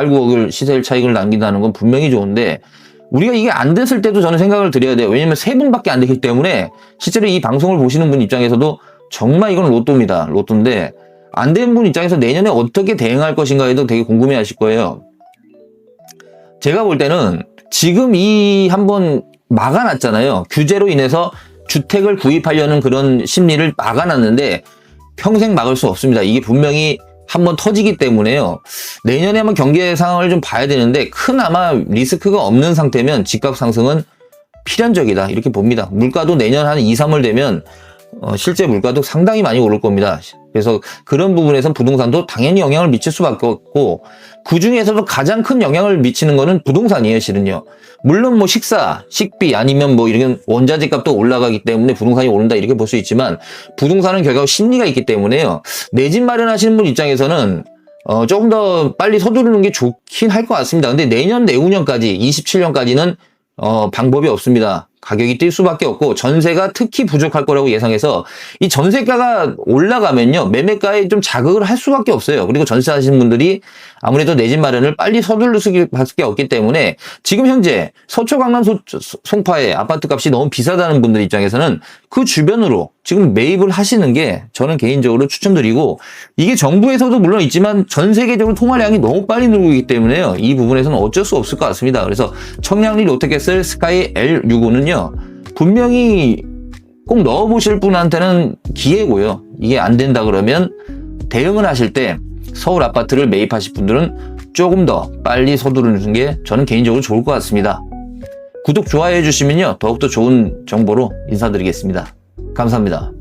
8, 9억을 시세 차익을 남긴다는 건 분명히 좋은데 우리가 이게 안 됐을 때도 저는 생각을 드려야 돼요. 왜냐면 세 분밖에 안 되기 때문에 실제로 이 방송을 보시는 분 입장에서도 정말 이건 로또입니다. 로또인데 안 된 분 입장에서 내년에 어떻게 대응할 것인가에도 되게 궁금해 하실 거예요. 제가 볼 때는 지금 이 한번 막아놨잖아요. 규제로 인해서 주택을 구입하려는 그런 심리를 막아놨는데 평생 막을 수 없습니다. 이게 분명히 한번 터지기 때문에요. 내년에 한번 경제 상황을 좀 봐야 되는데 큰 아마 리스크가 없는 상태면 집값 상승은 필연적이다. 이렇게 봅니다. 물가도 내년 한 2, 3월 되면 어, 실제 물가도 상당히 많이 오를 겁니다. 그래서 그런 부분에서 부동산도 당연히 영향을 미칠 수밖에 없고 그 중에서도 가장 큰 영향을 미치는 거는 부동산이에요, 실은요. 물론 뭐 식사, 식비 아니면 뭐 이런 원자재 값도 올라가기 때문에 부동산이 오른다 이렇게 볼 수 있지만 부동산은 결국 심리가 있기 때문에요. 내 집 마련하시는 분 입장에서는 어, 조금 더 빨리 서두르는 게 좋긴 할 것 같습니다. 근데 내년, 내후년까지, 27년까지는 어, 방법이 없습니다. 가격이 뛸 수밖에 없고 전세가 특히 부족할 거라고 예상해서 이 전세가가 올라가면요 매매가에 좀 자극을 할 수밖에 없어요. 그리고 전세 하시는 분들이 아무래도 내 집 마련을 빨리 서둘러 수밖에 없기 때문에 지금 현재 서초 강남 소, 송파의 아파트 값이 너무 비싸다는 분들 입장에서는 그 주변으로 지금 매입을 하시는 게 저는 개인적으로 추천드리고 이게 정부에서도 물론 있지만 전 세계적으로 통화량이 너무 빨리 늘고 있기 때문에요. 이 부분에서는 어쩔 수 없을 것 같습니다. 그래서 청량리 롯데캐슬 스카이 L65는요. 분명히 꼭 넣어보실 분한테는 기회고요. 이게 안 된다 그러면 대응을 하실 때 서울 아파트를 매입하실 분들은 조금 더 빨리 서두르는 게 저는 개인적으로 좋을 것 같습니다. 구독, 좋아요 해주시면요. 더욱더 좋은 정보로 인사드리겠습니다. 감사합니다.